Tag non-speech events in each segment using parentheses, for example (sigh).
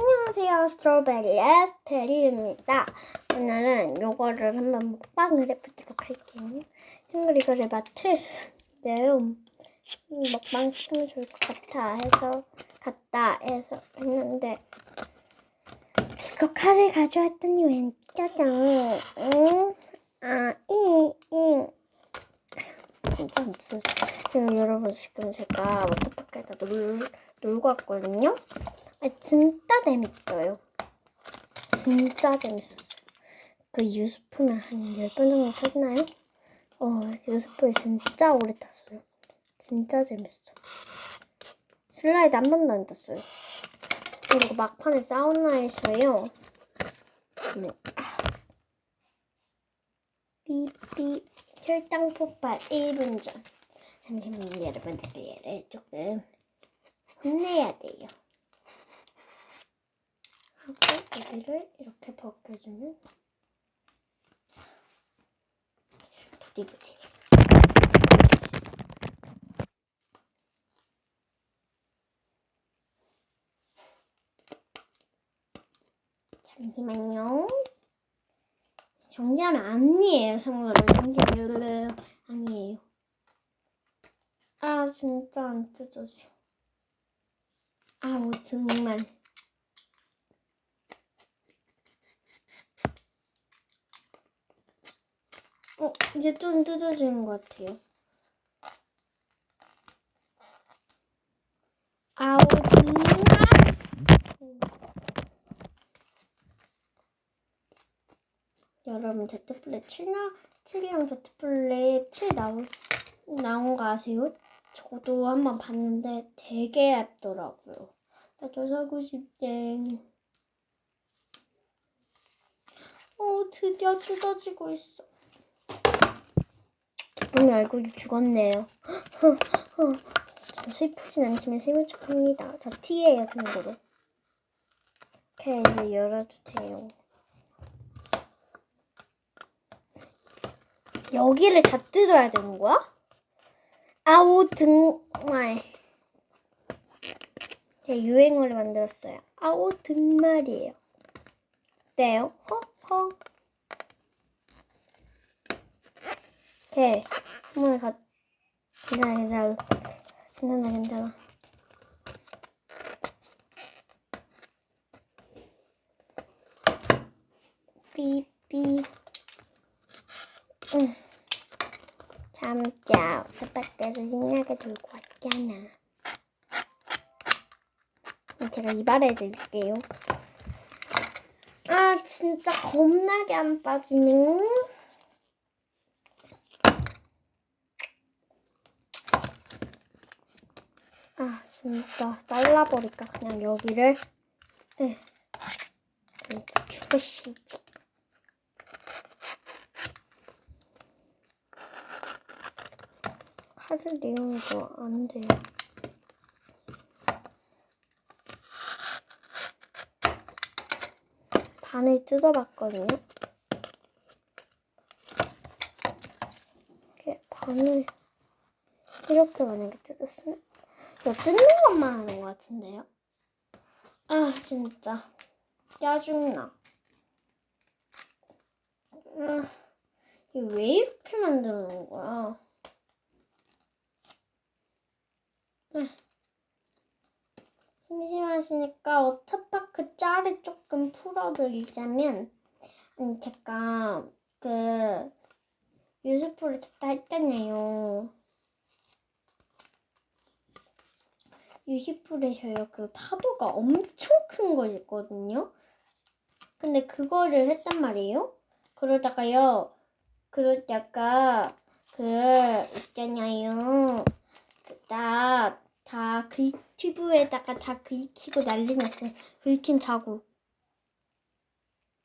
안녕하세요. 스트로베리의 베리입니다. 오늘은 요거를 한번 먹방을 해보도록 할게요. 친구 이거를 마트에서인데요. 음, 먹방 시키면 좋을 것 같아 해서 갔다 해서 했는데 이거 칼을 가져왔더니 웬 짜잔. 응? 아, 이, 이. 진짜 무슨 지금 여러분 지금 제가 워터파크에다 놀, 놀고 왔거든요. 아, 진짜 재밌어요. 진짜 재밌었어요. 그 유스프는 한 10번 정도 탔나요? 어, 유스프를 진짜 오래 탔어요. 진짜 재밌어. 슬라이드 한 번도 안 탔어요. 그리고 막판에 사우나에서요. 네. 아. 삐삐 혈당 폭발 1분 전. 잠시만요, 여러분들 얘를 조금 혼내야 돼요. 하고 여기를 이렇게 벗겨주면 부디부디. 잠시만요. 정지하면 아니에요 성우를 정지하면 아니에요. 아 진짜 안 뜯어져 아우 정말 어, 이제 좀 뜯어지는 것 같아요. 아우? 여러분, 제트플랫 7 나, 7이랑 제트플랫 7 나온, 나온 거 아세요? 저도 한번 봤는데 되게 예쁘더라고요. 나도 사고 싶대. 어, 드디어 뜯어지고 있어. 기쁨이 얼굴이 죽었네요. (laughs) 저 슬프진 않지만 생일 축하합니다. 저 T예요, 참고로. 오케이, 이제 열어도 돼요. 여기를 다 뜯어야 되는 거야? 아우, 정말. 제가 유행어를 만들었어요. 아우, 정말이에요. 어때요? 허허. 오케이. 한번에 가. 괜찮아, 괜찮아. 괜찮아, 괜찮아. 삐삐. 응. 잠자. 오토바이에서 신나게 돌고 왔잖아. 제가 이발해 드릴게요. 아, 진짜 겁나게 안 빠지네. 아 진짜 잘라버릴까? 그냥 여기를? 네. 죽으시지. 칼을 이용해도 안 돼요. 반을 뜯어봤거든요. 이렇게 반을 이렇게 만약에 뜯었으면 이거 뜯는 것만 하는 것 같은데요? 아 진짜 짜증나. 아, 이거 왜 이렇게 만들어 놓은 거야? 아, 심심하시니까 워터파크 짤을 조금 풀어드리자면 아니 제가 그 유스프를 쳤다 했잖아요. 유시풀에서요 그 파도가 엄청 큰 거 있거든요. 근데 그거를 했단 말이에요. 그러다가요, 그러다가 그 있잖아요. 다다 그 튜브에다가 다 긁히고 난리 났어요. 긁힌 자국.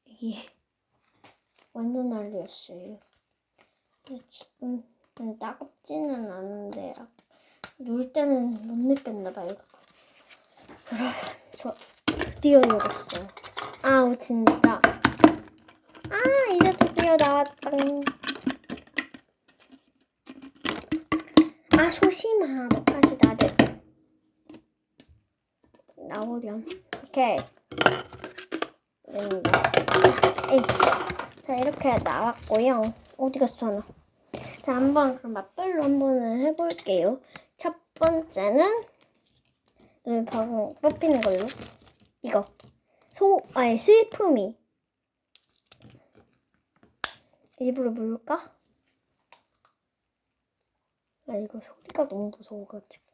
이게 (laughs) 완전 난리였어요. 그래서 지금 따갑지는 않은데 놀 때는 못 느꼈나 봐요. 저 드디어 열었어요. 아우 진짜. 아 이제 드디어 나왔다. 아 소심아 너까지 나를 나오렴. 오케이. 됩니다. 에이. 자, 이렇게 나왔고요. 어디 갔어, 하나? 자, 한번 그럼 맛별로 한번 해볼게요. 첫 번째는 눈 바로 뽑히는 걸로. 이거. 소, 아니, 슬픔이. 일부러 물까? 아, 이거 소리가 너무 무서워가지고.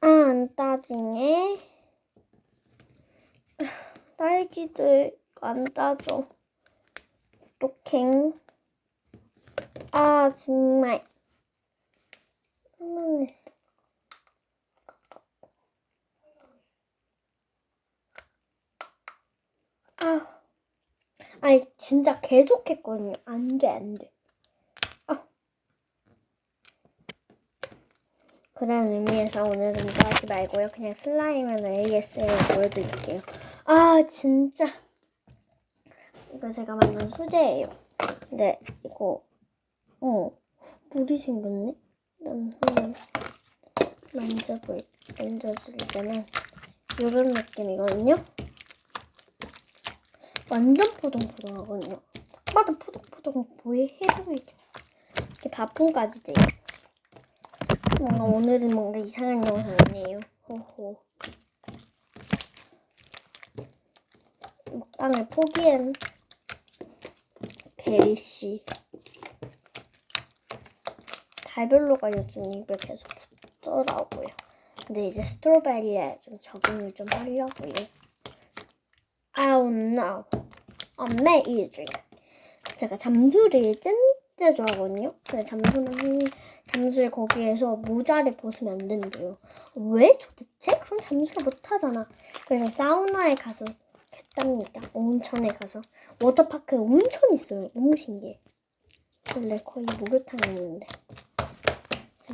아, 안 따지네. 아, 딸기들 안 따져. 또캥. 아, 정말. 음. 아, 아니, 진짜 계속 했거든요. 안 돼, 안 돼. 아. 그런 의미에서 오늘은 이거 하지 말고요. 그냥 슬라임을 AS를 보여드릴게요. 아, 진짜. 이거 제가 만든 수제예요. 근데 이거, 어, 물이 생겼네? 난 한번 만져볼, 만져주려면 이런 느낌이거든요. 완전 포동포동하거든요. 딱 봐도 포동포동 보이 해도 이렇게, 이렇게 바풍까지 돼요. 뭔가 오늘은 뭔가 이상한 영상이네요. 호호. 먹방을 포기한 베리 씨. 달별로가 요즘 입에 계속 붙더라고요. 근데 이제 스트로베리에 좀 적응을 좀 하려고요. Oh no. Amazing. 제가 잠수를 진짜 좋아하거든요. 근데 잠수는 잠수를 거기에서 모자를 벗으면 안 된대요. 왜 도대체? 그럼 잠수를 못 하잖아. 그래서 사우나에 가서 했답니다. 온천에 가서 워터파크에 온천 있어요. 너무 신기해. 원래 거의 목욕탕이 있는데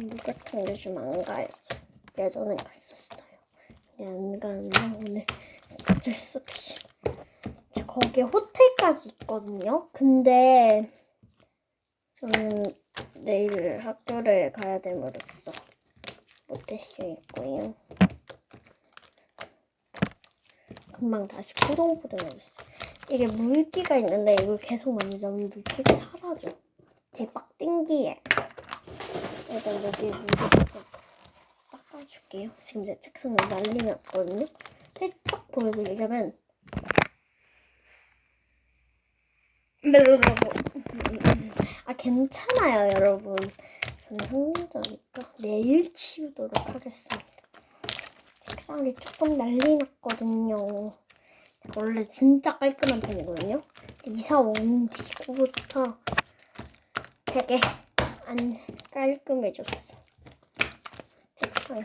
목욕탕 요즘 안 가요. 예전에 갔었어요. 근데 안 가는데 오늘 어쩔 수 없이 저 거기에 호텔까지 있거든요. 근데 저는 내일 학교를 가야 됨으로써 못할 수 있고요. 금방 다시 포동포동해졌어. 이게 물기가 있는데 이걸 계속 만지면 물기가 사라져. 대박 띵기해. 일단 여기 물을 좀 닦아줄게요. 지금 제 책상을 난리 났거든요. 살짝 보여드리자면 아 괜찮아요 여러분. 저는 흥분자니까 내일 치우도록 하겠습니다. 책상이 조금 난리 났거든요. 원래 진짜 깔끔한 편이거든요. 이사 온 뒤부터 되게 안 깔끔해졌어. 책상.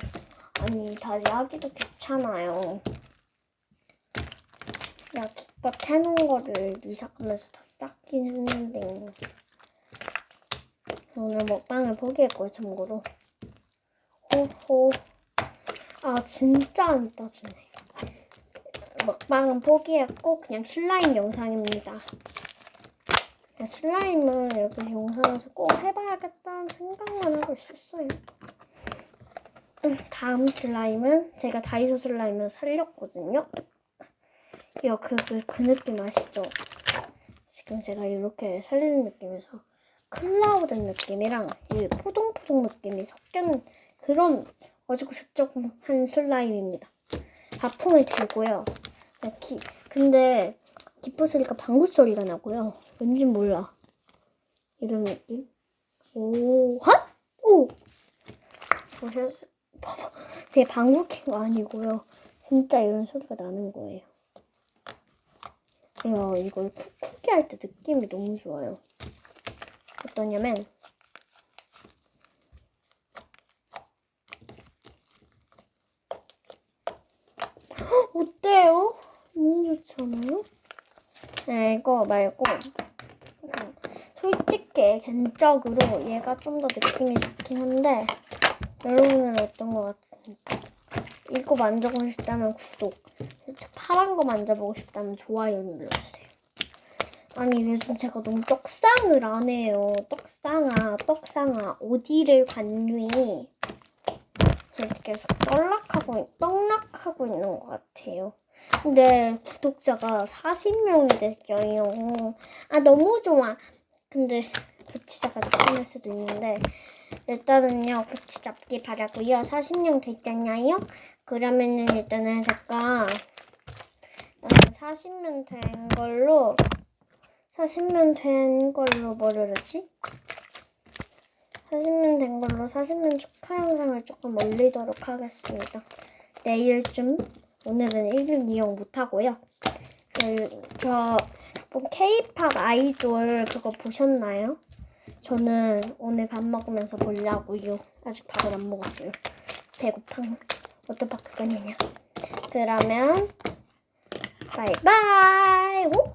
아니, 다시 하기도 귀찮아요. 야, 기껏 해놓은 거를 이사하면서 다 쌌긴 했는데. 오늘 먹방을 포기했고요, 참고로. 호호. 아, 진짜 안 떠주네. 먹방은 포기했고 그냥 슬라임 영상입니다. 그냥 슬라임은 여기 영상에서 꼭 해봐야겠다는 생각만 하고 있었어요. 음, 다음 슬라임은 제가 다이소 슬라임을 살렸거든요. 이거 그, 그, 그 느낌 아시죠? 지금 제가 이렇게 살리는 느낌에서 클라우드 느낌이랑 이 포동포동 느낌이 섞여는 그런 어지고저쩌고한 슬라임입니다. 바풍을 들고요. 기, 근데 기뻐서니까 방구 소리가 나고요. 왠지 몰라. 이런 느낌. 오, 핫? 오! 보셨, 제 방구 캔거 아니고요. 진짜 이런 소리가 나는 거예요. 야, 이걸 쿠키 할 때 느낌이 너무 좋아요. 어떠냐면, (gasps) 어때요? 너무 좋잖아요? 네, 이거 말고 솔직히 개인적으로 얘가 좀 더 느낌이 좋긴 한데 여러분은 어떤 것 같습니까? 이거 만져보고 싶다면 구독 파란 거 만져보고 싶다면 좋아요 눌러주세요. 아니 요즘 제가 너무 떡상을 안 해요. 떡상아, 떡상아, 어디를 갔니? 제가 계속 떡락하고, 떡락하고 있는 것 같아요. 근데 구독자가 40명이 됐어요. 아, 너무 좋아. 근데 구치자가 나타날 수도 있는데, 일단은요, 구치 잡기 바라고요 40명 됐잖아요? 그러면은 일단은 잠깐, 40명 된 걸로, 40명 된 걸로 뭐를 하지? 40명 된 걸로 40명 축하 영상을 조금 올리도록 하겠습니다. 내일쯤 오늘은 1일 이용 못하고요. 그, 저뭐 K-팝 아이돌 그거 보셨나요? 저는 오늘 밥 먹으면서 보려고요. 아직 밥을 안 먹었어요. 배고팡. 워터파크 가느냐. 그러면 바이바이. 호호.